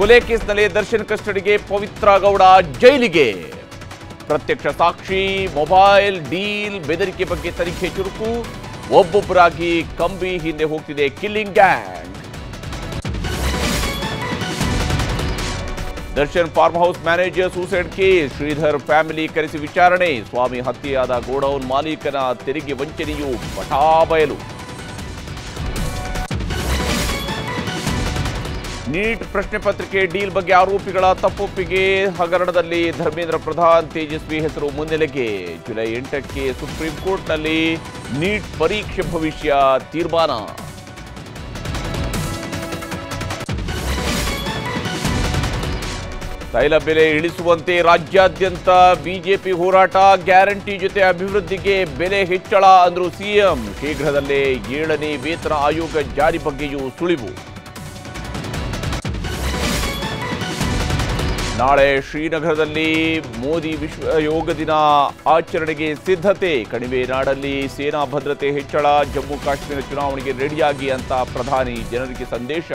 ಕೊಲೆ ಕೇಸ್ನಲ್ಲಿ ದರ್ಶನ್ ಕಸ್ಟಡಿಗೆ ಪವಿತ್ರ ಗೌಡ ಜೈಲಿಗೆ. ಪ್ರತ್ಯಕ್ಷ ಸಾಕ್ಷಿ, ಮೊಬೈಲ್ ಡೀಲ್, ಬೆದರಿಕೆ ಬಗ್ಗೆ ತನಿಖೆ ಚುರುಕು, ಒಬ್ಬೊಬ್ಬರಾಗಿ ಕಂಬಿ ಹಿಂದೆ ಹೋಗ್ತಿದೆ killing gang. Darshan farm house manager suicide case, Shridhar family ಕರೆಸಿ ವಿಚಾರಣೆ, ಸ್ವಾಮಿ ಹತ್ಯೆಯಾದ ಗೋಡೌನ್ ಮಾಲೀಕನ ತೆರಿಗೆ ವಂಚನೆಯು ಬಟಾಬಯಲು ನೀಟ್ ಪ್ರಶ್ನೆ ಪತ್ರಿಕೆ ಡೀಲ್ ಬಗ್ಗೆ ಆರೋಪಿಗಳ ತಪ್ಪೊಪ್ಪಿಗೆ ಹಗರಣದಲ್ಲಿ ಧರ್ಮೇಂದ್ರ ಪ್ರಧಾನ್ ತೇಜಸ್ವಿ ಹೆಸರು ಮುನ್ನೆಲೆಗೆ. ಜುಲೈ ಎಂಟಕ್ಕೆ ಸುಪ್ರೀಂ ಕೋರ್ಟ್ನಲ್ಲಿ ನೀಟ್ ಪರೀಕ್ಷೆ ಭವಿಷ್ಯ ತೀರ್ಮಾನ. ತೈಲ ಬೆಲೆ ಇಳಿಸುವಂತೆ ರಾಜ್ಯಾದ್ಯಂತ ಬಿಜೆಪಿ ಹೋರಾಟ ಗ್ಯಾರಂಟಿ ಜೊತೆ ಅಭಿವೃದ್ಧಿಗೆ ಬೆಲೆ ಹೆಚ್ಚಳ ಅಂದ್ರು ಸಿಎಂ. ಶೀಘ್ರದಲ್ಲೇ ಏಳನೇ ವೇತನ ಆಯೋಗ ಜಾರಿ ಬಗ್ಗೆಯೂ ಸುಳಿವು. ನಾಳೆ ಶ್ರೀನಗರದಲ್ಲಿ ಮೋದಿ ವಿಶ್ವ ಯೋಗ ದಿನ ಆಚರಣೆಗೆ ಸಿದ್ಧತೆ. ಕಣಿವೆ ನಾಡಲ್ಲಿ ಸೇನಾ ಭದ್ರತೆ ಹೆಚ್ಚಳ, ಜಮ್ಮು ಕಾಶ್ಮೀರ ಚುನಾವಣೆಗೆ ರೆಡಿಯಾಗಿ ಅಂತ ಪ್ರಧಾನಿ ಜನರಿಗೆ ಸಂದೇಶ.